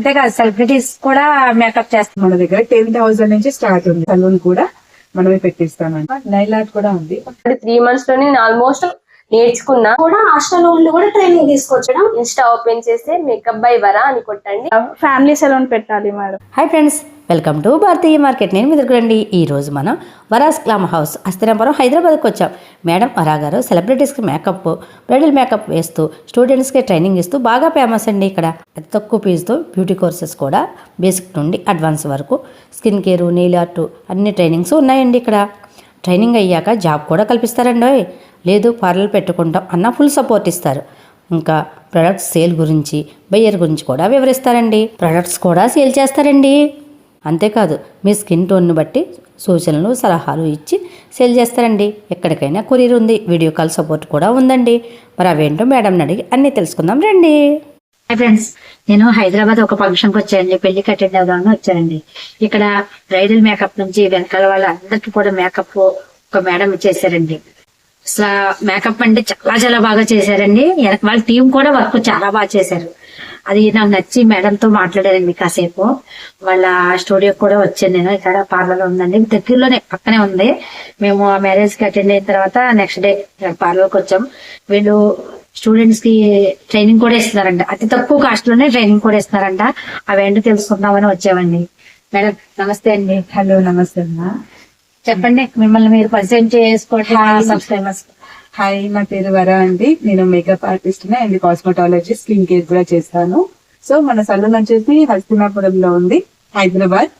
అంతేకాదు సెలబ్రిటీస్ కూడా మేకప్ చేస్తాం మన దగ్గర టెన్ థౌసండ్ నుంచి స్టార్ట్ ఉంది. సలూన్ కూడా మనమే పెట్టిస్తామండి. నైల్ ఆర్ట్ కూడా ఉంది. త్రీ మంత్స్లో నేను ఆల్మోస్ట్ నేర్చుకున్నా. కూడా ఉండి కూడా ట్రైనింగ్ తీసుకొచ్చడం. ఇన్స్టా ఓపెన్ చేస్తే మేకప్ బై వరా అని కొట్టండి. ఫ్యామిలీ సెలూన్ పెట్టాలి madam. Hi friends welcome to Bharatiya market. నేను మెదుగురండి ఈరోజు మనం వరాస్ క్లామ్ హౌస్ అస్థిరాపురం హైదరాబాద్కి వచ్చాం. మేడం వరా గారు సెలబ్రిటీస్కి మేకప్ బ్రైడల్ మేకప్ వేస్తూ స్టూడెంట్స్కి ట్రైనింగ్ ఇస్తూ బాగా ఫేమస్ అండి ఇక్కడ. అతి తక్కువ ఫీజుతో బ్యూటీ కోర్సెస్ కూడా బేసిక్ నుండి అడ్వాన్స్ వరకు. స్కిన్ కేరు నెయిల్ ఆర్ట్ అన్ని ట్రైనింగ్స్ ఉన్నాయండి ఇక్కడ. ట్రైనింగ్ అయ్యాక జాబ్ కూడా కల్పిస్తారండి లేదు పార్లర్ పెట్టుకుంటాం అన్న ఫుల్ సపోర్ట్ ఇస్తారు. ఇంకా ప్రొడక్ట్స్ సేల్ గురించి బయ్యర్ గురించి కూడా వివరిస్తారండి. ప్రొడక్ట్స్ కూడా సేల్ చేస్తారండి. అంతేకాదు మీ స్కిన్ టోన్ను బట్టి సూచనలు సలహాలు ఇచ్చి సేల్ చేస్తారండి. ఎక్కడికైనా కొరియర్ ఉంది వీడియో కాల్ సపోర్ట్ కూడా ఉందండి. మరి అవేంటో మేడంని అడిగి అన్నీ తెలుసుకుందాం రండి. హాయ్ ఫ్రెండ్స్ నేను హైదరాబాద్ ఒక ఫంక్షన్కి వచ్చానండి పెళ్ళికి అటెండ్ అవుదామని వచ్చానండి. ఇక్కడ బ్రైడల్ మేకప్ నుంచి వెనకాల వాళ్ళ అందరికీ కూడా మేకప్ ఒక మేడం చేశారండి. అసలు మేకప్ అంటే చాలా చాలా బాగా చేశారండి. వెనక వాళ్ళ టీం కూడా వర్క్ చాలా బాగా చేశారు. అది నాకు నచ్చి మేడం తో మాట్లాడారండి కాసేపు. వాళ్ళ స్టూడియో కూడా వచ్చాను నేను. ఇక్కడ పార్లర్ ఉందండి. దగ్గరలోనే పక్కనే ఉంది. మేము ఆ మ్యారేజ్కి అటెండ్ అయిన తర్వాత నెక్స్ట్ డే పార్లర్కి వచ్చాం. వీళ్ళు స్టూడెంట్స్కి ట్రైనింగ్ కూడా ఇస్తున్నారంట. అతి తక్కువ కాస్ట్లోనే ట్రైనింగ్ కూడా ఇస్తున్నారంట. అవేంటో తెలుసుకుందామని వచ్చామండి. మేడం నమస్తే అండి. హలో నమస్తే అమ్మా. చెప్పండి మిమ్మల్ని మీరు పరిచయం చేసుకోండి సబ్స్క్రైబర్స్ హాయ్ నా పేరు వర అండి. నేను makeup artist and cosmetology skin care కూడా చేస్తాను. సో మన సలూన్ వచ్చేసి హస్తినాపురంలో ఉంది హైదరాబాద్.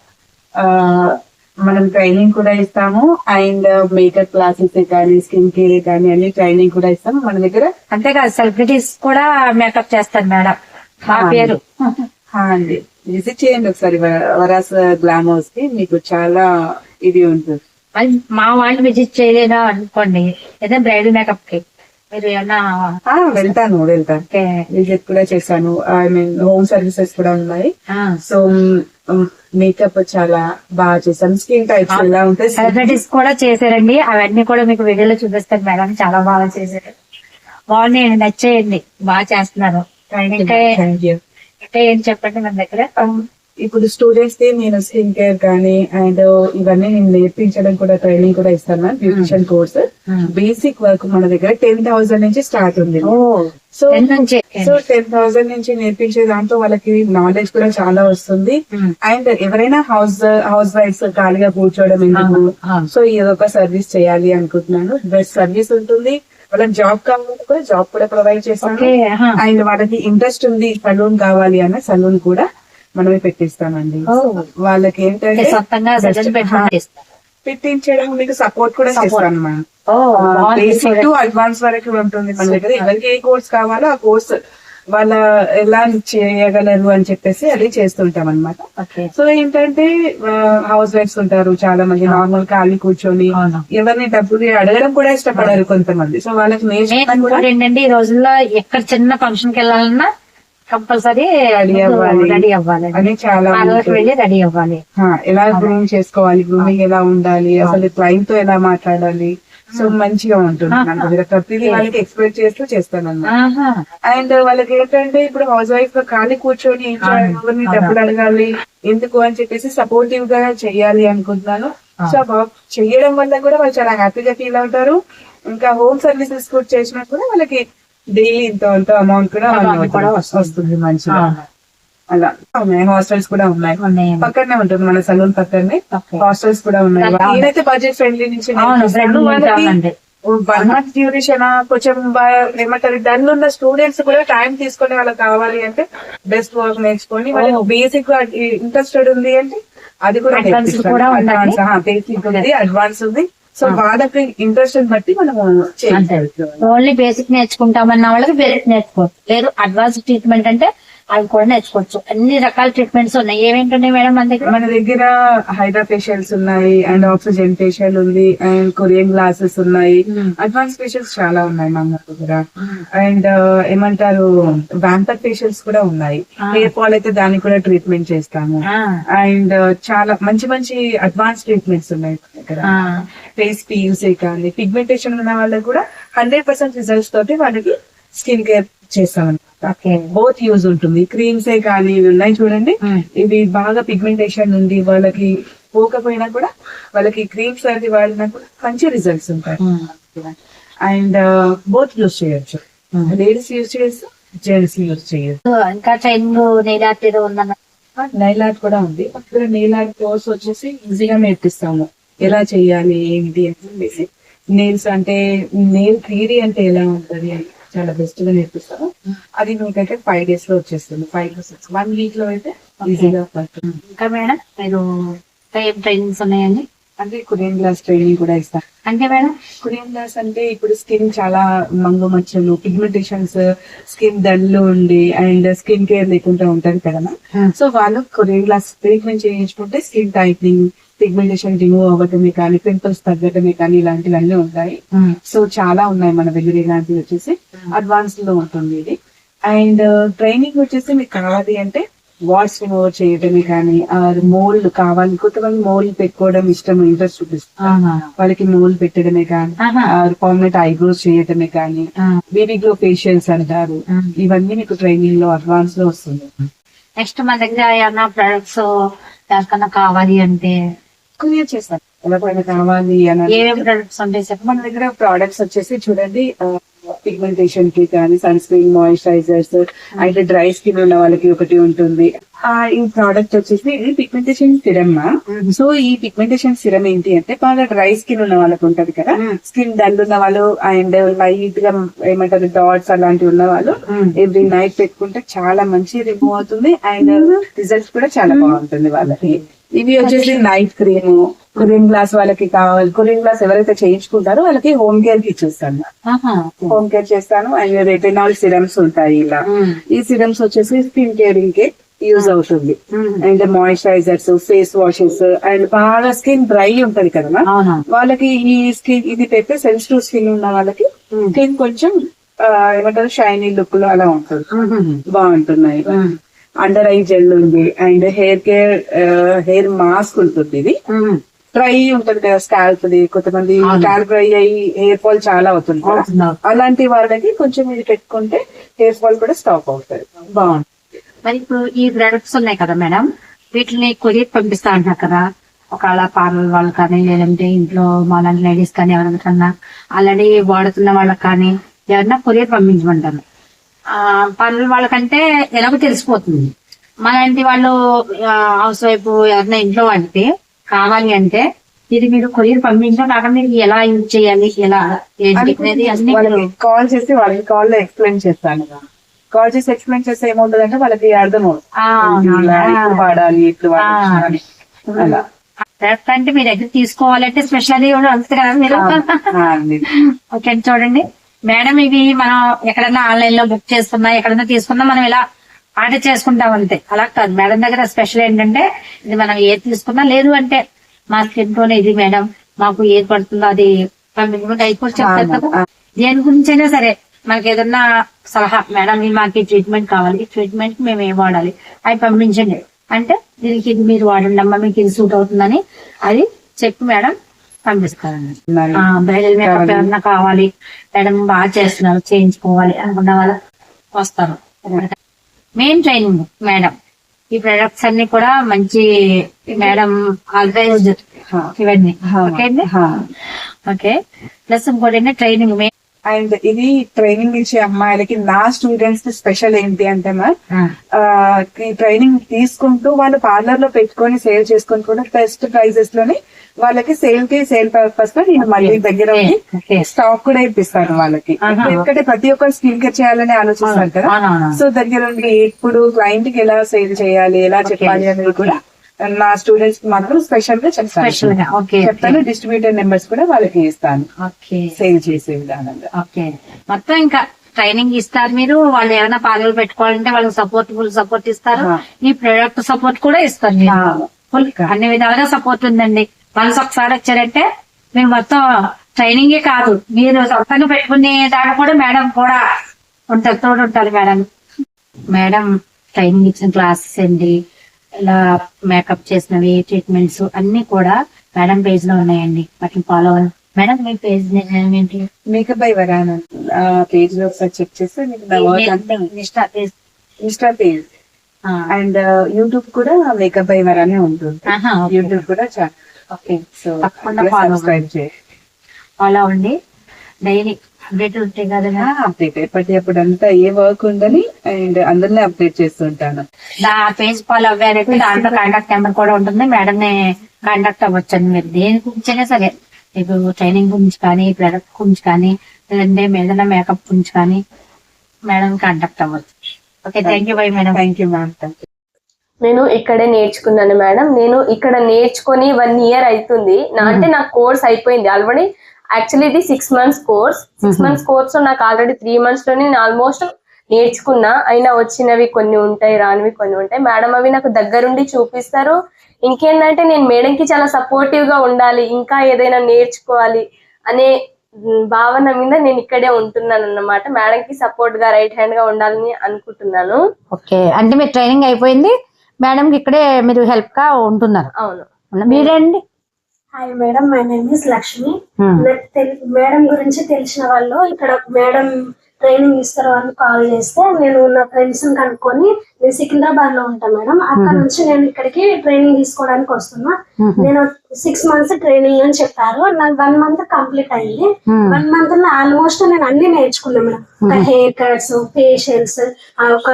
మనం ట్రైనింగ్ కూడా ఇస్తాము. అండ్ మేకప్ క్లాసెస్ కానీ స్కిన్ కేర్ కానీ అన్ని ట్రైనింగ్ కూడా ఇస్తాము. మన దగ్గర అంతేకాదు సెలబ్రిటీస్ కూడా మేకప్ చేస్తారు మేడం. మా పేరు. అండి. విజిట్ చేయండి ఒకసారి వరాస్ గ్లామ్ హౌస్కి. మీకు చాలా ఇది ఉంటుంది. మా వాళ్ళు విజిట్ చేయలేదా అనుకోండి. ఏదైనా బ్రైడల్ మేకప్కి మీరు ఏమన్నా వెళ్తాను వెళ్తాను. విజిట్ కూడా చేశాను. ఐ మీన్ హోమ్ సర్వీసెస్ కూడా ఉన్నాయి. సో మేకప్ చాలా బాగా చేశాను. స్కిన్ టైప్స్ ఎలా ఉంటాయి సెలబ్రిటీస్ కూడా చేశారండి. అవన్నీ కూడా మీకు వీడియోలో చూపిస్తాను మేడం. చాలా బాగా చేశారు. బాగున్నాయండి నచ్చేయండి. బాగా చేస్తున్నారు. ఇంకా ఏం చెప్పండి మన దగ్గర? Um, ఇప్పుడు స్టూడెంట్స్కి నేను స్కిన్ కేర్ కానీ అండ్ ఇవన్నీ నేను నేర్పించడం కూడా ట్రైనింగ్ కూడా ఇస్తాను బ్యూటిషియన్ కోర్స్ బేసిక్ వర్క్ మన దగ్గర టెన్ థౌసండ్ నుంచి స్టార్ట్ ఉంది. సో సో టెన్ థౌసండ్ నుంచి నేర్పించే దాంతో వాళ్ళకి నాలెడ్జ్ కూడా చాలా వస్తుంది. Hmm. అండ్ ఎవరైనా హౌస్ హౌస్ వైఫ్స్ ఖాళీగా కూర్చోవడం ఎందుకు? Ah, ah. సో ఇదొక సర్వీస్ చేయాలి అనుకుంటున్నాను. బెస్ట్ సర్వీస్ ఉంటుంది. వాళ్ళకి జాబ్ కావాలంటే కూడా జాబ్ కూడా ప్రొవైడ్ చేస్తాను. అండ్ వాళ్ళకి ఇంట్రెస్ట్ ఉంది సలూన్ కావాలి అన్న సలూన్ కూడా మనమే పెట్టిస్తామండి. వాళ్ళకి ఏంటంటే. పెట్టించడం మీకు సపోర్ట్ కూడా. చేస్తాను మనం ఓ బాగుంది. బేసిక్ టు అడ్వాన్స్ వరకు ఉంటుంది మన దగ్గర. ఎవరికి ఏ కోర్స్ కావాలో ఆ కోర్స్ వాళ్ళ ఎలా చేయగలరు అని చెప్పేసి అది చేస్తుంటాం అనమాట సో ఏంటంటే హౌస్ వైఫ్స్ ఉంటారు చాలా మంది నార్మల్ ఖాళీ కూర్చొని. ఎవరిని డబ్బులు అడగడం కూడా ఇష్టపడరు కొంతమంది. సో వాళ్ళకి నేర్చుకోవడం కూడా ఇంకోటి ఏంటంటే ఈ రోజుల్లో ఎక్కడ చిన్న ఫంక్షన్కి వెళ్ళాలన్నా కంపల్సరీ Ready అవ్వాలి. రెడీ అవ్వాలి. అని చాలా. వెళ్ళి రెడీ అవ్వాలి. ఎలా గ్రూమింగ్ చేసుకోవాలి? గ్రూమింగ్ ఎలా ఉండాలి? అసలు క్లయింట్తో ఎలా మాట్లాడాలి? సో మంచిగా ఉంటుంది ప్రతిదీ వాళ్ళకి ఎక్స్ప్లెయిన్ చేస్తూ చేస్తాను. అండ్ వాళ్ళకి ఏంటంటే ఇప్పుడు హౌస్ వైఫ్గా ఖాళీ కూర్చొని ఏం చేయాలి, డబ్బులు అడగాలి ఎందుకు అని చెప్పేసి సపోర్టివ్గా చెయ్యాలి అనుకుంటున్నాను. సో బాగా చెయ్యడం వల్ల కూడా వాళ్ళు చాలా హ్యాపీగా ఫీల్ అవుతారు. ఇంకా హోమ్ సర్వీసెస్ కూడా చేసినా కూడా వాళ్ళకి డైలీ ఇంత అంత అమౌంట్ కూడా వస్తుంది. మంచిగా. అలా ఉన్నాయి హాస్టల్స్ కూడా ఉన్నాయి. పక్కనే ఉంటుంది మన సలూన్ పక్కనే. హాస్టల్స్ కూడా ఉన్నాయి. నేనైతే బడ్జెట్ ఫ్రెండ్లీ నుంచి. వన్ మంత్ డ్యూరేషన్ కొంచెం ఏమంటారు దానిలో ఉన్న స్టూడెంట్స్ కూడా టైం తీసుకొని వాళ్ళకి కావాలి అంటే బెస్ట్ వర్క్ నేర్చుకొని వాళ్ళకి బేసిక్ ఇంట్రెస్టెడ్ ఉంది అంటే అది కూడా. బేసిక్ ఉంది అడ్వాన్స్ ఉంది సో వాళ్ళకి ఇంట్రెస్ట్ బట్టి మనం ఓన్లీ బేసిక్ నేర్చుకుంటామన్న వాళ్ళకి బేసిక్ నేర్చుకోవచ్చు లేదు అడ్వాన్స్ ట్రీట్మెంట్ అంటే అవి కూడా నేర్చుకోవచ్చు. అన్ని రకాల ట్రీట్మెంట్స్ ఉన్నాయి. ఏమేంటున్నాయి మేడం మన దగ్గర? మన దగ్గర హైడ్రా ఫేషియల్స్ ఉన్నాయి అండ్ ఆక్సిజన్ ఫేషియల్ ఉంది అండ్ కొరియన్ గ్లాసెస్ ఉన్నాయి. అడ్వాన్స్ ఫేషియల్స్ చాలా ఉన్నాయి మన దగ్గర. అండ్ ఏమంటారు వ్యాంపర్ ఫేషియల్స్ కూడా ఉన్నాయి. హెయిర్ ఫాల్ అయితే దానికి కూడా ట్రీట్మెంట్ చేస్తాము. అండ్ చాలా మంచి మంచి అడ్వాన్స్ ట్రీట్మెంట్స్ ఉన్నాయి దగ్గర. ఫేస్ పీల్సే కానీ పిగ్మెంటేషన్ ఉన్న వాళ్ళకి కూడా హండ్రెడ్ పర్సెంట్ రిజల్ట్స్ తోటి వాళ్ళకి స్కిన్ కేర్ చేస్తాం ఓకే బోత్ యూజ్ ఉంటుంది. క్రీమ్స్ ఏ కానీ ఇవి ఉన్నాయి చూడండి. ఇవి బాగా పిగ్మెంటేషన్ ఉంది. వాళ్ళకి పోకపోయినా కూడా వాళ్ళకి క్రీమ్స్ అది వాడినా కూడా మంచి రిజల్ట్స్ ఉంటాయి. అండ్ బోత్ యూజ్ చేయొచ్చు. లేడీస్ యూజ్ చేయొచ్చు జెంట్స్ యూజ్ చేయొచ్చు. ఇంకా ట్రైనింగ్ నీలాంటి ఏదో ఉందన్న? నైల్ ఆర్ట్ కూడా ఉంది. అక్కడ నెయిల్ ఆర్ట్ కోర్స్ వచ్చేసి ఈజీగా నేర్పిస్తాము. ఎలా చేయాలి ఏంటి అని చెప్పేసి. నెయిల్స్ అంటే నెయిల్ థియరీ అంటే ఎలా ఉంటది అని. చాలా బెస్ట్గా నేర్పిస్తాము అది మీకైతే ఫైవ్ డేస్లో వచ్చేస్తుంది. ఫైవ్ టు సిక్స్ వన్ వీక్లో అయితే ఈజీగా పడుతుంది. ఇంకా మేడం మీరు ఏం ట్రైనింగ్స్ ఉన్నాయండి? అంటే కొరియన్ గ్లాస్ ట్రైనింగ్ కూడా ఇస్తాం అంటే మేడం? కొరియన్ గ్లాస్ అంటే ఇప్పుడు స్కిన్ చాలా మంగు మచ్చలు పిగ్మెంటేషన్స్ స్కిన్ డల్ ఉండి అండ్ స్కిన్ కేర్ లేకుండా ఉంటది కదా సో వాళ్ళు కొరియన్ గ్లాస్ ట్రీట్మెంట్ చేయించుకుంటే స్కిన్ టైట్నింగ్ పిగ్మెంటేషన్ రిమూవ్ అవ్వటమే కానీ పింపుల్స్ తగ్గటమే కానీ ఇలాంటివన్నీ ఉంటాయి. సో చాలా ఉన్నాయి మన దగ్గర ఇలాంటివి వచ్చేసి. అడ్వాన్స్లో ఉంటుంది ఇది. అండ్ ట్రైనింగ్ వచ్చేసి మీకు కావాలి అంటే వాయిస్ రిమూవ్ చేయటమే కానీ మోల్డ్ కావాలి. కొంతమంది మోల్డ్ పెట్టుకోవడం ఇష్టం ఇంట్రెస్ట్ చూపిస్తారు వాళ్ళకి మోల్డ్ పెట్టడమే కానీ. పర్మనెంట్ ఐబ్రోస్ చేయటమే కానీ బేబీ గ్లో ఫేషియల్స్ అంటారు. ఇవన్నీ మీకు ట్రైనింగ్లో అడ్వాన్స్లో వస్తుంది. నెక్స్ట్ మన దగ్గర ఏమన్నా ప్రొడక్ట్స్ ఎవరికన్నా కావాలి అంటే కొరియర్ చేస్తారు ఎవరికైనా కావాలి అని ఏమేమి ప్రొడక్ట్స్ ఉంటాయి మన దగ్గర ప్రోడక్ట్స్ వచ్చేసి చూడండి పిగ్మెంటేషన్కి కానీ సన్ స్క్రీన్ మాయిశ్చరైజర్స్ అయితే డ్రై స్కిన్ ఉన్న వాళ్ళకి ఒకటి ఉంటుంది. ఆ ఈ ప్రోడక్ట్ వచ్చేసి ఇది పిగ్మెంటేషన్ సిరమ్ సో ఈ పిగ్మెంటేషన్ సిరమ్ ఏంటి అంటే బాగా డ్రై స్కిన్ ఉన్న వాళ్ళకి ఉంటది కదా? స్కిన్ డల్ ఉన్న వాళ్ళు అండ్ లైట్గా ఏమంటారు డాట్స్ అలాంటివి ఉన్న వాళ్ళు ఎవ్రీ నైట్ పెట్టుకుంటే చాలా మంచి రిమూవ్ అవుతుంది అండ్ రిజల్ట్స్ కూడా చాలా బాగుంటుంది వాళ్ళకి. ఇవి వచ్చేసి నైట్ క్రీమ్ కొరియన్ గ్లాస్ వాళ్ళకి కావాలి. కొరియన్ గ్లాస్ ఎవరైతే చేయించుకుంటారో వాళ్ళకి హోమ్ కేర్కి ఇచ్చేస్తాను. హోమ్ కేర్ చేస్తాను. అండ్ రెటినాల్ సిరమ్స్ ఉంటాయి ఇలా. ఈ సిరమ్స్ వచ్చేసి స్కిన్ కేరింగ్కి యూజ్ అవుతుంది. And moisturisers face washes and బాగా స్కిన్ డ్రై ఉంటది కదా వాళ్ళకి ఈ స్కిన్ ఇది పెడితే సెన్సిటివ్ స్కిన్ ఉన్న వాళ్ళకి స్కిన్ కొంచెం ఏమంటారు షైనీ లుక్లో అలా ఉంటుంది. బాగుంటున్నాయి. అండర్ ఐ జెల్ ఉంది. And hair care hair mask ఉంటుంది ఇది. డ్రై ఉంటది కదా స్కాల్ప్ ది కొంతమంది స్కాల్ప్ డ్రై అయ్యి హెయిర్ ఫాల్ చాలా అవుతుంది. అలాంటి వాళ్ళకి కొంచెం ఇది పెట్టుకుంటే హెయిర్ ఫాల్ కూడా స్టాప్ అవుతుంది. బాగుంటుంది మరి ఇప్పుడు ఈ ప్రొడక్ట్స్ ఉన్నాయి కదా మేడం వీటిని కొరియర్ పంపిస్తా అంటున్నారు కదా. ఒకవేళ పార్లర్ వాళ్ళు కానీ లేదంటే ఇంట్లో మన లేడీస్ కానీ ఎవరికన్నా ఆల్రెడీ వాడుతున్న వాళ్ళకి కానీ ఎవరన్నా కొరియర్ పంపించమంటారు. పార్లర్ వాళ్ళకంటే ఎలాగో తెలిసిపోతుంది. మనలాంటి వాళ్ళు హౌస్ వైఫ్ ఎవరైనా ఇంట్లో వాడితే కావాలి అంటే ఇది మీరు కొరియర్ పంపించడం కాకుండా మీరు ఎలా యూజ్ చేయాలి ఎలా కాల్ చేసి వాళ్ళకి కాల్లో ఎక్స్ప్లెయిన్ చేస్తాను కాల్ చేసి ఎక్స్ప్లెయిన్ చేస్తే ఏముంటది అంటే వాళ్ళకి అర్థం అవుతుంది వాడాలి ఇట్లు వాడాలి. అలా. ప్రొడక్ట్ అంటే మీ దగ్గర తీసుకోవాలంటే స్పెషల్ కూడా అంతే కదా మీరు. ఓకే చూడండి. మేడం ఇవి మనం ఎక్కడైనా ఆన్లైన్లో బుక్ చేసుకున్నా ఎక్కడైనా తీసుకున్నా మనం ఇలా ఆర్డర్ చేసుకుంటాం అంతే. అలా కాదు. మేడం దగ్గర స్పెషల్ ఏంటంటే ఇది మనం ఏది తీసుకున్నా లేదు అంటే మా స్కిన్ టోన్ ఇది మేడం మాకు ఏది పడుతుందో అది అయిపోయి చెప్తారు దేని గురించైనా సరే మనకి ఏదన్నా సలహా మేడం మాకు ట్రీట్మెంట్ కావాలి ఈ ట్రీట్మెంట్ మేము ఏం వాడాలి అవి పంపించండి. అంటే దీనికి ఇది మీరు వాడండి అమ్మా మీకు ఇది సూట్ అవుతుందని అది చెప్పి మేడం పంపిస్తారండి. బ్రైడల్ మేకప్ ఏమన్నా కావాలి మేడం బాగా చేస్తున్నారు చేయించుకోవాలి అనుకున్న వాళ్ళు వస్తారు. మెయిన్ ట్రైనింగ్ మేడం ఈ ప్రొడక్ట్స్ అన్ని కూడా మంచి మేడం ఆర్గనైజ్డ్ హా. ఇవన్నీ. ఓకే. ఓకే ప్లస్ ఇంకోటి ట్రైనింగ్ మెయిన్ అండ్ ఇది ట్రైనింగ్ ఇచ్చే అమ్మాయిలకి నా స్టూడెంట్స్ స్పెషల్ ఏంటి అంటే మ్యామ్ ఆ, ఈ ట్రైనింగ్ తీసుకుంటూ వాళ్ళు పార్లర్లో పెట్టుకొని సేల్ చేసుకొని కూడా బెస్ట్ ప్రైజెస్లోని వాళ్ళకి సేల్కి సేల్ పర్పస్లో నేను మళ్ళీ దగ్గర స్టాక్ కూడా ఇప్పిస్తాను వాళ్ళకి. ఎందుకంటే ప్రతి ఒక్కరు స్కిన్ కేర్ చేయాలని ఆలోచిస్తారు కదా. సో దగ్గర ఉండి ఇప్పుడు క్లయింట్కి ఎలా సేల్ చేయాలి ఎలా చెప్పాలి అనేది కూడా నా స్టూడెంట్స్కి మాత్రం స్పెషల్గా స్పెషల్ చెప్తాను గా ఓకే చెప్తాను. డిస్ట్రిబ్యూటర్ నెంబర్స్ కూడా వాళ్ళకి ఇస్తాను. ఓకే సేల్ చేసే విధానంగా. ఓకే మొత్తం ఇంకా ట్రైనింగ్ ఇస్తారు మీరు. వాళ్ళు ఏమైనా పార్లర్ పెట్టుకోవాలంటే వాళ్ళకి సపోర్ట్ ఫుల్ సపోర్ట్ ఇస్తారు. ఈ ప్రొడక్ట్ సపోర్ట్ కూడా ఇస్తారు. ఫుల్ అన్ని విధాలుగా సపోర్ట్ ఉందండి. వన్స్ ఒకసారి వచ్చారంటే మీరు మొత్తం ట్రైనింగ్ కాదు. మీరు సొంతంగా పెట్టుకునే దాకా కూడా మేడం కూడా ఉంటారు తోడు ఉంటారు మేడం. మేడం ట్రైనింగ్ ఇచ్చిన క్లాసెస్ అండి. ఇలా మేకప్ చేసినవి ట్రీట్మెంట్స్ అన్ని కూడా మేడం పేజ్లో ఉన్నాయండి. వాటిని ఫాలో మేడం మీ పేజ్ నేమ్ ఏంటి? మేకప్ బై వరానా. పేజ్లో ఒకసారి చెక్ చేస్తే మీకు నా వర్క్ అంతా insta page insta page and YouTube కూడా మేకప్ బై వరానే ఉంటుంది. యూట్యూబ్ కూడా ఓకే. సో తప్పకుండా చేయండి ఫాలో అవ్వండి. డైలీ అప్డేట్ ఉంటాయి కదా అప్డేట్ ఎప్పటికప్పుడు అంతా ఏ వర్క్ ఉందని అండ్ అందరినీ అప్డేట్ చేస్తుంటాను ఆ పేజ్ ఫాలో అవ్వారైతే దాంట్లో కాంటాక్ట్ నెంబర్ కూడా ఉంటుంది. మేడం ని కాంటాక్ట్ అవ్వచ్చండి మీరు. దేని గురించి అయినా సరే. ఇప్పుడు ట్రైనింగ్ గురించి కానీ ప్రొడక్ట్ గురించి కానీ లేదంటే ఏదైనా మేకప్ గురించి కానీ మేడం కాంటాక్ట్ అవ్వచ్చు. Okay thank you bye madam thank you ma'am నేను ఇక్కడే నేర్చుకున్నాను మేడం నేను ఇక్కడ నేర్చుకొని వన్ ఇయర్ అవుతుంది. నా అంటే నా కోర్స్ అయిపోయింది. ఆల్రెడీ యాక్చువల్లీ ఇది six months course six months course నాకు ఆల్రెడీ త్రీ మంత్స్లోనే నేను ఆల్మోస్ట్ నేర్చుకున్నా. అయినా వచ్చినవి కొన్ని ఉంటాయి రానివి కొన్ని ఉంటాయి. మేడం అవి నాకు దగ్గరుండి చూపిస్తారు. ఇంకేంటంటే నేను మేడం కి చాలా సపోర్టివ్గా ఉండాలి ఇంకా ఏదైనా నేర్చుకోవాలి అనే భావన మీద నేను ఇక్కడే ఉంటున్నాను అన్నమాట. మేడం కి సపోర్ట్గా రైట్ హ్యాండ్గా ఉండాలని అనుకుంటున్నాను. ఓకే. అంటే మీరు ట్రైనింగ్ అయిపోయింది మేడంకి ఇక్కడే మీరు హెల్ప్గా ఉంటున్నారు. అవును. మీరేండి? Hi madam my name is Lakshmi. నాకు తెలి- మేడం గురించి తెలిసిన వాళ్ళు ఇక్కడ మేడం ట్రైనింగ్ ఇస్తారు అని కాల్ చేస్తే నేను నా ఫ్రెండ్స్ కనుక్కొని నేను సికింద్రాబాద్లో ఉంటాను మేడం. అక్కడ నుంచి నేను ఇక్కడికి ట్రైనింగ్ తీసుకోవడానికి వస్తున్నా. నేను సిక్స్ మంత్స్ ట్రైనింగ్ అని చెప్పారు. నాకు వన్ మంత్ కంప్లీట్ అయింది. వన్ మంత్లో ఆల్మోస్ట్ నేను అన్ని నేర్చుకున్నా మేడం. హెయిర్ కట్స్ ఫేషియల్స్ ఒక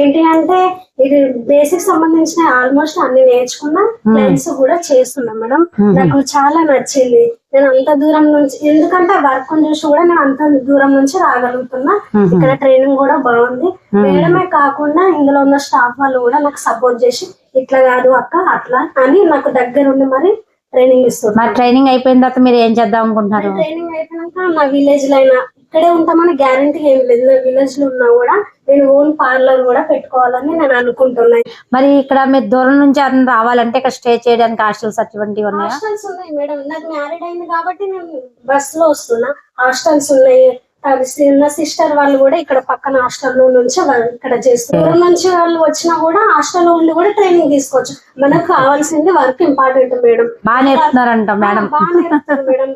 ఏంటి అంటే ఇది బేసిక్ సంబంధించిన ఆల్మోస్ట్ అన్ని నేర్చుకున్నా. క్లయింట్స్ కూడా చేస్తున్నా మేడం. నాకు చాలా నచ్చింది. నేను అంత దూరం నుంచి ఎందుకంటే వర్క్ చూసి కూడా నేను అంత దూరం నుంచి రాగలుగుతున్నా. ఇక్కడ ట్రైనింగ్ కూడా బాగుంది. మేడమే కాకుండా ఇందులో ఉన్న స్టాఫ్ వాళ్ళు కూడా నాకు సపోర్ట్ చేసి ఇట్లా కాదు అక్క అట్లా అని నాకు దగ్గర ఉండి మరి ట్రైనింగ్ ఇస్తున్నారు. ట్రైనింగ్ అయిపోయిన తర్వాత మీరు ఏం చేద్దాం అనుకుంటున్నారు? ట్రైనింగ్ అయిపోయినాక నా విలేజ్లో అయినా ఇక్కడే ఉంటామని గ్యారంటీ ఏం లేదు. నా విలేజ్లో ఉన్నా కూడా నేను ఓన్ పార్లర్ కూడా పెట్టుకోవాలని నేను అనుకుంటున్నాను మరి ఇక్కడ మీరు దూరం నుంచి అతను రావాలంటే ఇక్కడ స్టే చేయడానికి హాస్టల్స్ అటువంటివి ఉన్నాయా? హాస్టల్స్ ఉన్నాయి మేడం. నాకు మ్యారీడ్ అయింది కాబట్టి నేను బస్లో వస్తున్నా. హాస్టల్స్ ఉన్నాయి. నా సిస్టర్ వాళ్ళు కూడా ఇక్కడ పక్కన హాస్టల్లో నుంచి వాళ్ళు ఇక్కడ చేస్తున్నారు దూరం నుంచి వాళ్ళు వచ్చినా కూడా హాస్టల్లో ఉండి కూడా ట్రైనింగ్ తీసుకోవచ్చు. మనకు కావాల్సింది వర్క్ ఇంపార్టెంట్ మేడం. బాగా నేర్పుతున్నారంట మేడం. బాగా నేర్పుతారు మేడం.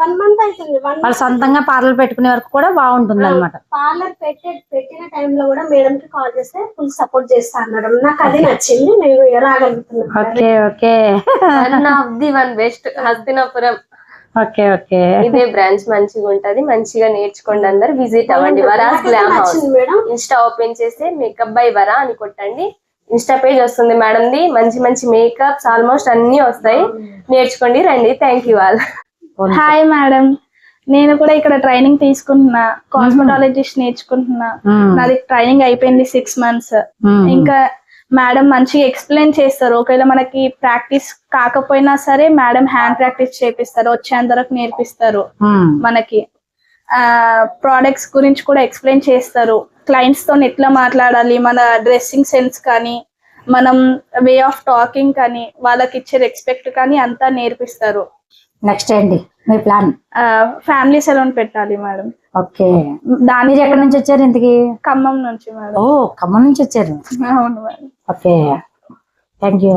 వన్ మంత్ అవుతుంది వాళ్ళు సొంతంగా పార్లర్ పెట్టుకునే వరకు కూడా బాగుంటుంది అనమాట పార్లర్ పెట్టే పెట్టిన టైంలో కూడా మేడం కి కాల్ చేస్తే ఫుల్ సపోర్ట్ చేస్తా అన్నారు నాకు అది నచ్చింది నేను రాగలుగుతున్నాను. Okay okay. One of the one best Hastinapuram. Okay okay. ఇదే బ్రాంచ్ మంచిగా ఉంటది మంచిగా నేర్చుకోండి అందరు విజిట్ అవ్వండి. Vara's glam house insta open చేస్తే మేకప్ బై వరా అని కొట్టండి. ఇన్స్టా పేజ్ వస్తుంది మేడం ది. మంచి మంచి మేకప్స్ ఆల్మోస్ట్ అన్ని వస్తాయి. నేర్చుకోండి రండి. Thank you all hi madam నేను కూడా ఇక్కడ ట్రైనింగ్ తీసుకుంటున్నా. కాస్మెటాలజిస్ట్ నేర్చుకుంటున్నా. నాది ట్రైనింగ్ అయిపోయింది సిక్స్ మంత్స్. ఇంకా మేడం మంచిగా ఎక్స్ప్లెయిన్ చేస్తారు. ఒకవేళ మనకి ప్రాక్టీస్ కాకపోయినా సరే మేడం హ్యాండ్ ప్రాక్టీస్ చేపిస్తారు. వచ్చేంత వరకు నేర్పిస్తారు. మనకి. ఆ ప్రోడక్ట్స్ గురించి కూడా ఎక్స్ప్లెయిన్ చేస్తారు. క్లయింట్స్తో ఎట్లా మాట్లాడాలి? మన డ్రెస్సింగ్ సెన్స్ కానీ మనం వే ఆఫ్ టాకింగ్ కానీ వాళ్ళకి ఇచ్చే రెస్పెక్ట్ కానీ అంతా నేర్పిస్తారు. నెక్స్ట్ ఏంటి? మీ ప్లాన్ ఫ్యామిలీ సెలూన్ పెట్టాలి మేడం. ఓకే. దాని ఎక్కడి నుంచి వచ్చారు ఇంతకి? ఖమ్మం నుంచి మేడం. ఓ ఖమ్మం నుంచి వచ్చారు. అవును మేడం. ఓకే. Thank you